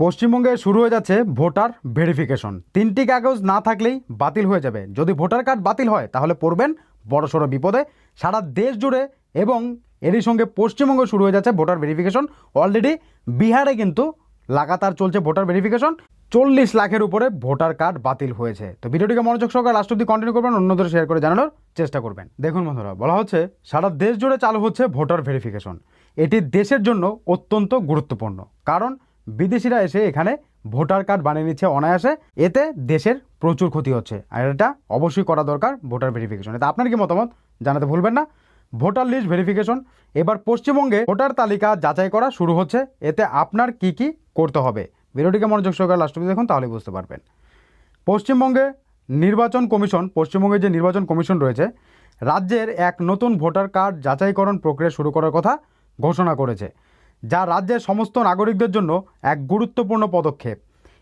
পশ্চিমবঙ্গে শুরু হয়ে যাচ্ছে ভোটার ভেরিফিকেশন। তিনটি কাগজ না থাকলেই বাতিল হয়ে যাবে। যদি ভোটার কার্ড বাতিল হয়, তাহলে পড়বেন বড়সড় বিপদে। সারা দেশ জুড়ে এবং এরই সঙ্গে পশ্চিমবঙ্গে শুরু হয়ে যাচ্ছে ভোটার ভেরিফিকেশন। অলরেডি বিহারে কিন্তু লাগাতার চলছে ভোটার ভেরিফিকেশন। চল্লিশ লাখের উপরে ভোটার কার্ড বাতিল হয়েছে। তো ভিডিওটিকে মনোযোগ সহকারে লাস্ট অব্দি কন্টিনিউ করবেন, অন্যদের শেয়ার করে জানানোর চেষ্টা করবেন। দেখুন বন্ধুরা, বলা হচ্ছে সারা দেশ জুড়ে চালু হচ্ছে ভোটার ভেরিফিকেশন। এটি দেশের জন্য অত্যন্ত গুরুত্বপূর্ণ। কারণ বিদেশিরা এসে এখানে ভোটার কার্ড বানিয়ে নিচ্ছে অনায়াসে। এতে দেশের প্রচুর ক্ষতি হচ্ছে। আর এটা অবশ্যই করা দরকার ভোটার ভেরিফিকেশন এটা আপনার কি মতামত? জানাতে ভুলবেন না। ভোটার লিস্ট ভেরিফিকেশন এবার পশ্চিমবঙ্গে ভোটার তালিকা যাচাই করা শুরু হচ্ছে। এতে আপনার কি কি করতে হবে? ভিডিওটিকে মনোযোগ সহকারে লাস্ট অবধি দেখুন তাহলে বুঝতে পারবেন। পশ্চিমবঙ্গে নির্বাচন কমিশন, পশ্চিমবঙ্গে যে নির্বাচন কমিশন রয়েছে, রাজ্যের এক নতুন ভোটার কার্ড যাচাইকরণ প্রক্রিয়া শুরু করার কথা ঘোষণা করেছে। যা রাজ্যের সমস্ত নাগরিকদের জন্য এক গুরুত্বপূর্ণ পদক্ষেপ।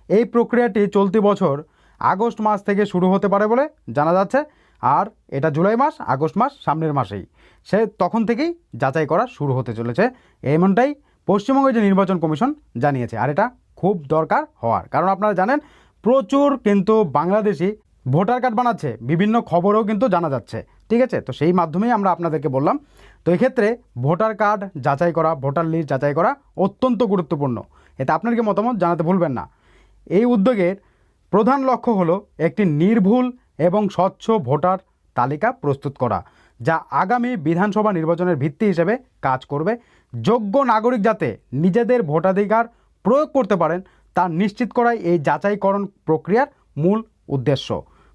এই প্রক্রিয়াটি চলতি বছর আগস্ট মাস থেকে শুরু হতে পারে বলে জানা যাচ্ছে। আর এটা জুলাই মাস, আগস্ট মাস, সামনের মাসেই। সে তখন থেকেই যাচাই করা শুরু হতে চলেছে। এমনটাই পশ্চিমবঙ্গের যে নির্বাচন কমিশন জানিয়েছে। আর এটা খুব দরকার হওয়ার। কারণ আপনারা জানেন, প্রচুর কিন্তু বাংলাদেশি ভোটার কার্ড বানাচ্ছে। বিভিন্ন খবরও কিন্তু জানা যাচ্ছে। ঠিক আছে? তো সেই মাধ্যমেই আমরা আপনাদেরকে বললাম। তো এক্ষেত্রে ভোটার কার্ড যাচাই করা, ভোটার লিস্ট যাচাই করা অত্যন্ত গুরুত্বপূর্ণ। এতে আপনার কি মতামত জানাতে ভুলবেন না। এই উদ্যোগের প্রধান লক্ষ্য হলো একটি নির্ভুল এবং স্বচ্ছ ভোটার তালিকা প্রস্তুত করা, যা আগামী বিধানসভা নির্বাচনের ভিত্তি হিসেবে কাজ করবে। যোগ্য নাগরিক যাতে নিজেদের ভোটাধিকার প্রয়োগ করতে পারেন, তা নিশ্চিত করাই এই যাচাইকরণ প্রক্রিয়ার মূল উদ্দেশ্য।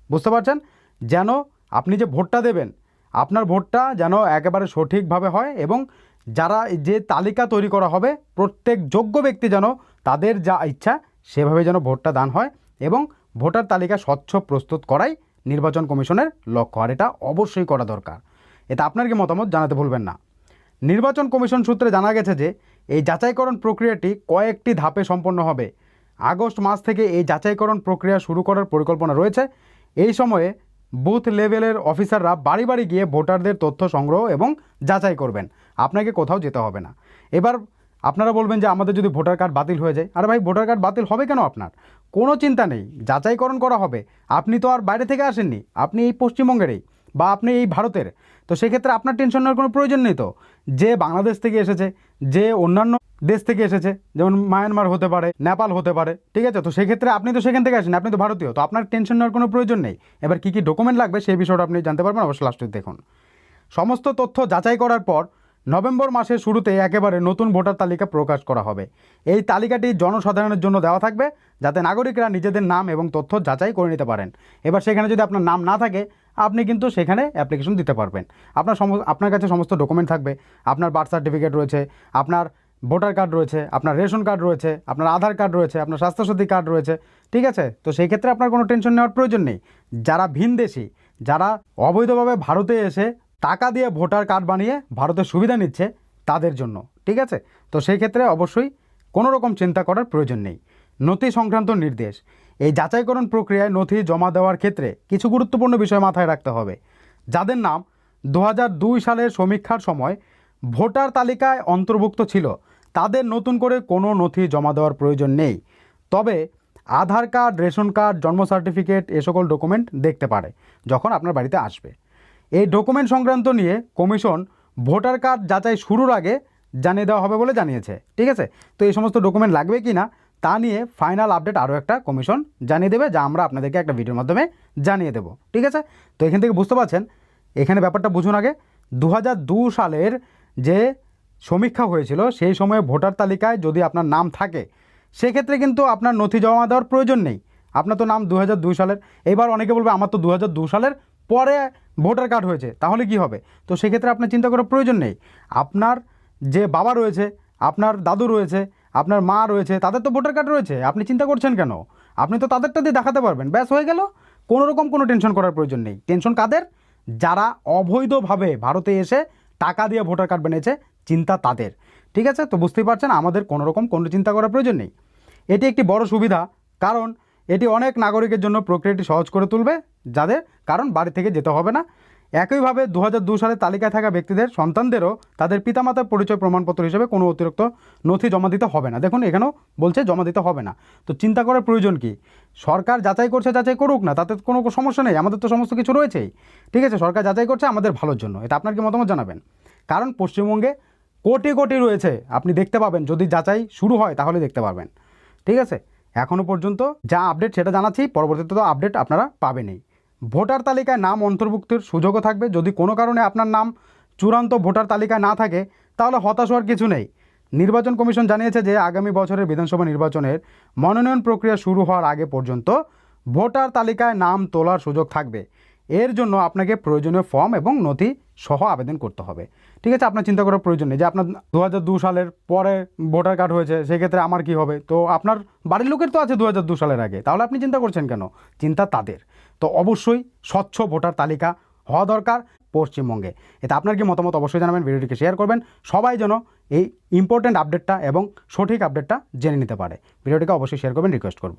বুঝতে পারছেন? যেন আপনি যে ভোটটা দেবেন, আপনার ভোটটা যেন একেবারে সঠিকভাবে হয় এবং যারা যে তালিকা তৈরি করা হবে, প্রত্যেক যোগ্য ব্যক্তি যেন তাদের যা ইচ্ছা সেভাবে যেন ভোটটা দান হয় এবং ভোটার তালিকা স্বচ্ছ প্রস্তুত করাই নির্বাচন কমিশনের লক্ষ্য। আর এটা অবশ্যই করা দরকার। এটা আপনার কি মতামত জানাতে ভুলবেন না। নির্বাচন কমিশন সূত্রে জানা গেছে যে, এই যাচাইকরণ প্রক্রিয়াটি কয়েকটি ধাপে সম্পন্ন হবে। আগস্ট মাস থেকে এই যাচাইকরণ প্রক্রিয়া শুরু করার পরিকল্পনা রয়েছে। এই সময়ে বুথ লেভেলের অফিসাররা বাড়ি বাড়ি গিয়ে ভোটারদের তথ্য সংগ্রহ এবং যাচাই করবেন। আপনাকে কোথাও যেতে হবে না। এবার আপনারা বলবেন যে আমাদের যদি ভোটার কার্ড বাতিল হয়ে যায়, আরে ভাই ভোটার কার্ড বাতিল হবে কেন আপনার? কোনো চিন্তা নেই, যাচাইকরণ করা হবে। আপনি তো আর বাইরে থেকে আসেননি, আপনি এই পশ্চিমবঙ্গেরই বা আপনি এই ভারতের। তো সেক্ষেত্রে আপনার টেনশন নেওয়ার কোনো প্রয়োজন নেই তো? যে বাংলাদেশ থেকে এসেছে, যে অন্যান্য দেশ থেকে এসেছে, যেমন মায়ানমার হতে পারে নেপাল হতে পারে, ঠিক আছে? তো সেক্ষেত্রে আপনি তো সেখান থেকে আসেন, আপনি তো ভারতীয়, তো আপনার টেনশন নেওয়ার কোনো প্রয়োজন নেই। এবার কী কী ডকুমেন্ট লাগবে সেই বিষয়টা আপনি জানতে পারবেন, অবশ্যই লাস্টে দেখুন। সমস্ত তথ্য যাচাই করার পর নভেম্বর মাসের শুরুতে একেবারে নতুন ভোটার তালিকা প্রকাশ করা হবে। এই তালিকাটি জনসাধারণের জন্য দেওয়া থাকবে, যাতে নাগরিকরা নিজেদের নাম এবং তথ্য যাচাই করে নিতে পারেন। এবার সেখানে যদি আপনার নাম না থাকে আপনি কিন্তু সেখানে অ্যাপ্লিকেশন দিতে পারবেন। আপনার সম আপনার কাছে সমস্ত ডকুমেন্ট থাকবে। আপনার বার্থ সার্টিফিকেট রয়েছে, আপনার ভোটার কার্ড রয়েছে, আপনার রেশন কার্ড রয়েছে, আপনার আধার কার্ড রয়েছে, আপনার স্বাস্থ্যসাথী কার্ড রয়েছে, ঠিক আছে? তো সেই ক্ষেত্রে আপনার কোনো টেনশন নেওয়ার প্রয়োজন নেই। যারা ভিনদেশি, যারা অবৈধভাবে ভারতে এসে টাকা দিয়ে ভোটার কার্ড বানিয়ে ভারতের সুবিধা নিচ্ছে তাদের জন্য, ঠিক আছে? তো সেই ক্ষেত্রে অবশ্যই কোনো রকম চিন্তা করার প্রয়োজন নেই। নথি সংক্রান্ত নির্দেশ। এই যাচাইকরণ প্রক্রিয়ায় নথি জমা দেওয়ার ক্ষেত্রে কিছু গুরুত্বপূর্ণ বিষয় মাথায় রাখতে হবে, যাদের নাম দু হাজার দুই সালের সমীক্ষার সময় ভোটার তালিকায় অন্তর্ভুক্ত ছিল, তাদের নতুন করে কোনো নথি জমা দেওয়ার প্রয়োজন নেই। তবে আধার কার্ড, রেশন কার্ড, জন্ম সার্টিফিকেট এ সকল ডকুমেন্ট দেখতে পারে, যখন আপনার বাড়িতে আসবে। এই ডকুমেন্ট সংক্রান্ত নিয়ে কমিশন ভোটার কার্ড যাচাই শুরুর আগে জানিয়ে দেওয়া হবে বলে জানিয়েছে, ঠিক আছে? তো এই সমস্ত ডকুমেন্ট লাগবে কি না? তা নিয়ে ফাইনাল আপডেট আরও একটা কমিশন জানিয়ে দেবে, যা আমরা আপনাদেরকে একটা ভিডিওর মাধ্যমে জানিয়ে দেবো। ঠিক আছে? তো এখান থেকে বুঝতে পারছেন, এখানে ব্যাপারটা বুঝুন আগে। দু সালের যে সমীক্ষা হয়েছিল, সেই সময়ে ভোটার তালিকায় যদি আপনার নাম থাকে, সেক্ষেত্রে কিন্তু আপনার নথি জমা দেওয়ার প্রয়োজন নেই। আপনার তো নাম দু হাজার দুই সালের। এবার অনেকে বলবে, আমার তো দু সালের পরে ভোটার কার্ড হয়েছে, তাহলে কি হবে? তো সেক্ষেত্রে আপনার চিন্তা করার প্রয়োজন নেই। আপনার যে বাবা রয়েছে, আপনার দাদু রয়েছে আপনার মা রয়েছে, তাদের তো ভোটার কার্ড রয়েছে, আপনি চিন্তা করছেন কেন? আপনি তো তাদেরটা দিয়ে দেখাতে পারবেন। ব্যাস, হয়ে গেল। কোনো রকম কোনো টেনশন করার প্রয়োজন নেই। টেনশন কাদের? যারা অবৈধভাবে ভারতে এসে টাকা দিয়ে ভোটার কার্ড বানিয়েছে, চিন্তা তাদের। ঠিক আছে? তো বুঝতেই পারছেন, আমাদের কোনো রকম কোনো চিন্তা করার প্রয়োজন নেই। এটি একটি বড় সুবিধা, কারণ এটি অনেক নাগরিকের জন্য প্রক্রিয়াটি সহজ করে তুলবে, যাদের কারণ বাড়ি থেকে যেতে হবে না। একইভাবে দু সালের তালিকায় থাকা ব্যক্তিদের, সন্তানদেরও তাদের পিতামাতার পরিচয় প্রমাণপত্র হিসেবে কোনো অতিরিক্ত নথি জমা দিতে হবে না। দেখুন, এখানেও বলছে জমা দিতে হবে না। তো চিন্তা করার প্রয়োজন কি? সরকার যাচাই করছে, যাচাই করুক না, তাতে কোনো সমস্যা নেই, আমাদের তো সমস্ত কিছু রয়েছেই। ঠিক আছে, সরকার যাচাই করছে আমাদের ভালোর জন্য, এটা আপনার কি মতামত জানাবেন? কারণ পশ্চিমবঙ্গে কোটি কোটি রয়েছে, আপনি দেখতে পাবেন, যদি যাচাই শুরু হয় তাহলে দেখতে পারবেন। ঠিক আছে এখনও পর্যন্ত যা আপডেট সেটা জানাচ্ছি, পরবর্তীতে তো আপডেট আপনারা পাবেনই। ভোটার তালিকায় নাম অন্তর্ভুক্তির সুযোগও থাকবে। যদি কোনো কারণে আপনার নাম চূড়ান্ত ভোটার তালিকায় না থাকে, তাহলে হতাশ হওয়ার কিছু নেই। নির্বাচন কমিশন জানিয়েছে যে আগামী বছরের বিধানসভা নির্বাচনের মনোনয়ন প্রক্রিয়া শুরু হওয়ার আগে পর্যন্ত ভোটার তালিকায় নাম তোলার সুযোগ থাকবে। এর জন্য আপনাকে প্রয়োজনীয় ফর্ম এবং নথি সহ আবেদন করতে হবে। ঠিক আছে, আপনার চিন্তা করার প্রয়োজন নেই যে আপনার দু সালের পরে ভোটার কার্ড হয়েছে, সেক্ষেত্রে আমার কি হবে? তো আপনার বাড়ির লোকের তো আছে দু সালের আগে। তাহলে আপনি চিন্তা করছেন কেন? চিন্তা তাদের। তো অবশ্যই স্বচ্ছ ভোটার তালিকা হওয়া দরকার পশ্চিমবঙ্গে। এতে আপনার কি মতামত অবশ্যই জানাবেন, ভিডিওটিকে শেয়ার করবেন। সবাই যেন এই ইম্পর্ট্যান্ট আপডেটটা এবং সঠিক আপডেটটা জেনে নিতে পারে। ভিডিওটিকে অবশ্যই শেয়ার করবেন রিকোয়েস্ট করব।